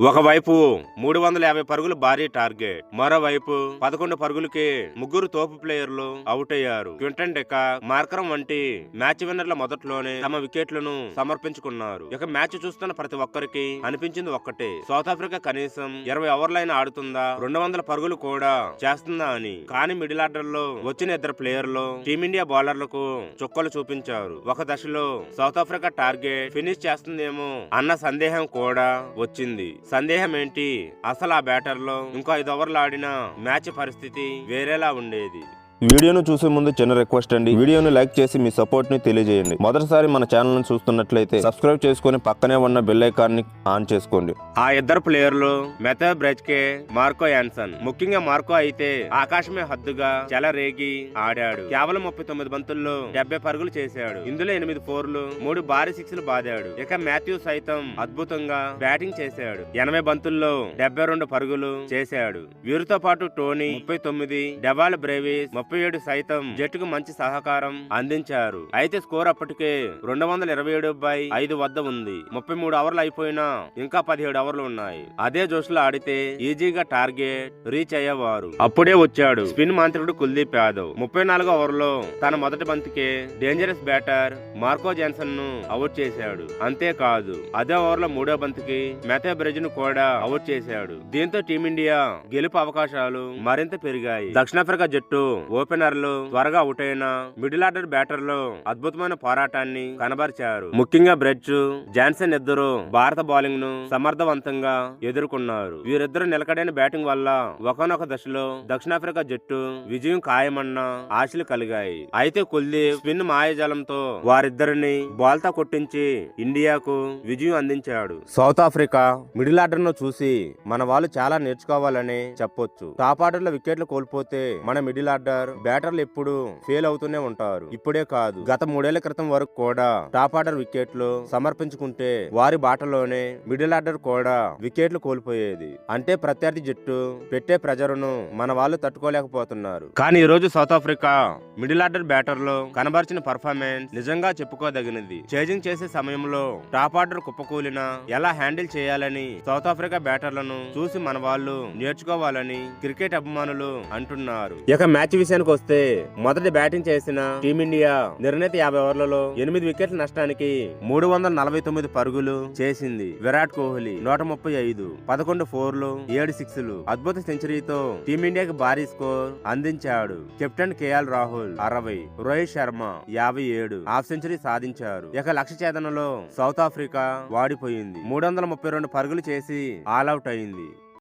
ఒకవైపు మూడు వందల యాభై పరుగులు భారీ టార్గెట్ మరోవైపు పదకొండు పరుగులకి ముగ్గురు తోపు ప్లేయర్లు అవుట్ అయ్యారు. క్వింటన్ డెకా మార్కరం వంటి మ్యాచ్ విన్నర్ల మొదట్లోనే తమ వికెట్లను సమర్పించుకున్నారు. ఇక మ్యాచ్ చూస్తున్న ప్రతి ఒక్కరికి అనిపించింది ఒక్కటే సౌత్ ఆఫ్రికా కనీసం ఇరవై ఓవర్లైనా ఆడుతుందా రెండు వందల పరుగులు కూడా చేస్తుందా అని. కానీ మిడిల్ ఆర్డర్లో వచ్చిన ఇద్దరు ప్లేయర్లు టీమిండియా బౌలర్లకు చుక్కలు చూపించారు. ఒక దశలో సౌత్ ఆఫ్రికా టార్గెట్ ఫినిష్ చేస్తుందేమో అన్న సందేహం కూడా వచ్చింది. సందేహం ఏంటి అసలు ఆ బ్యాటర్లో ఇంకో ఐదు ఓవర్లు ఆడిన మ్యాచ్ పరిస్థితి వేరేలా ఉండేది. వీడియోను చూసే ముందు చిన్న రిక్వెస్ట్ అండి. వీడియోను లైక్ చేసి మీ సపోర్ట్ని తెలియజేయండి. మొదటిసారి మన ఛానల్ను చూస్తున్నట్లయితే సబ్స్క్రైబ్ చేసుకొని పక్కనే ఉన్న బెల్ ఐకాన్ని ఆన్ చేసుకోండి. ఆ ఇద్దరు ప్లేయర్లు మెథా బ్రెజ్కే మార్కో యాన్సన్. ముఖ్యంగా మార్కో అయితే ఆకాశమే హద్దుగా చెలరేగి ఆడాడు. కేవలం ముప్పై తొమ్మిది బంతుల్లో డెబ్బై పరుగులు చేశాడు. ఇందులో ఎనిమిది ఫోర్లు మూడు భారీ సిక్స్లు బాదాడు. ఇక మాథ్యూ సైతం అద్భుతంగా బ్యాటింగ్ చేశాడు. ఎనభై బంతుల్లో డెబ్బై రెండు పరుగులు చేశాడు. వీరితో పాటు టోనీ ముప్పై తొమ్మిది డెవాల్ బ్రేవీస్ ముప్పై ముప్పై ఏడు సైతం జట్టుకు మంచి సహకారం అందించారు. అయితే స్కోర్ అప్పటికే రెండు వందల ఇరవై ఏడు బై ఐదు వద్ద ఉంది. ముప్పై మూడు ఓవర్లు అయిపోయినా ఇంకా పదిహేడు ఓవర్లు ఉన్నాయి. అదే జోష్లో ఆడితే ఈజీగా టార్గెట్ రీచ్ అయ్యేవారు. అప్పుడే వచ్చాడు స్పిన్ మాంత్రికుడు కుల్దీప్ యాదవ్. ముప్పై నాలుగో ఓవర్లో తన మొదటి బంతికే డేంజరస్ బ్యాటర్ మార్కో జాన్సన్ను అవుట్ చేశాడు. అంతేకాదు అదే ఓవర్లో మూడో బంతికి మెథే బ్రెజ్ను కూడా అవుట్ చేశాడు. దీంతో టీమిండియా గెలుపు అవకాశాలు మరింత పెరిగాయి. దక్షిణాఫ్రికా జట్టు ఓపెనర్లు త్వరగా అవుట్ అయిన మిడిల్ ఆర్డర్ బ్యాటర్లు అద్భుతమైన పోరాటాన్ని కనబరిచారు. ముఖ్యంగా బ్రెడ్జ్ జాన్సన్ ఇద్దరు భారత బౌలింగ్ను సమర్థవంతంగా ఎదుర్కొన్నారు. వీరిద్దరు నిలకడైన బ్యాటింగ్ వల్ల ఒకనొక దశలో దక్షిణాఫ్రికా జట్టు విజయం ఖాయమన్న ఆశలు కలిగాయి. అయితే కుల్దీప్ స్పిన్ మాయాజాలంతో వారిద్దరిని బాల్తా కొట్టించి ఇండియాకు విజయం అందించాడు. సౌత్ ఆఫ్రికా మిడిల్ ఆర్డర్ను చూసి మన వాళ్ళు చాలా నేర్చుకోవాలని చెప్పొచ్చు. టాప్ ఆర్డర్లో వికెట్లు కోల్పోతే మన మిడిల్ ఆర్డర్ బ్యాటర్లు ఎప్పుడు ఫెయిల్ అవుతూనే ఉంటారు. ఇప్పుడే కాదు గత మూడేళ్ళ క్రితం వరకు కూడా టాప్ ఆర్డర్ వికెట్లు సమర్పించుకుంటే వారి బాటలోనే మిడిల్ ఆర్డర్ కూడా వికెట్లు కోల్పోయేది. అంటే ప్రత్యర్థి జట్టు పెట్టే ప్రెజర్ను మన వాళ్ళు తట్టుకోలేకపోతున్నారు. కానీ ఈ రోజు సౌత్ ఆఫ్రికా మిడిల్ ఆర్డర్ బ్యాటర్లు కనబరిచిన పర్ఫార్మెన్స్ నిజంగా చెప్పుకోదగినది. చేజింగ్ చేసే సమయంలో టాప్ ఆర్డర్ కుప్పకూలిన ఎలా హ్యాండిల్ చేయాలని సౌత్ ఆఫ్రికా బ్యాటర్లను చూసి మన వాళ్ళు నేర్చుకోవాలని క్రికెట్ అభిమానులు అంటున్నారు. ఇక మ్యాచ్ విషయానికి వస్తే మొదటి బ్యాటింగ్ చేసిన టీమిండియా నిర్ణీత యాభై ఓవర్లలో ఎనిమిది వికెట్ల నష్టానికి మూడు వందల నలభై తొమ్మిది పరుగులు చేసింది. విరాట్ కోహ్లీ నూట ముప్పై ఐదు పదకొండు ఫోర్లు ఏడు సిక్స్లు. అద్భుత సెంచరీతో టీమిండియాకి భారీ స్కోర్ అందించాడు. కెప్టెన్ కేఎల్ రాహుల్ అరవై రోహిత్ శర్మ యాభై ఏడు హాఫ్ సెంచరీ సాధించారు. ఇక లక్ష్య ఛేదనలో సౌత్ ఆఫ్రికా వాడిపోయింది. మూడు వందల ముప్పై రెండు పరుగులు చేసి ఆల్అౌట్ అయింది.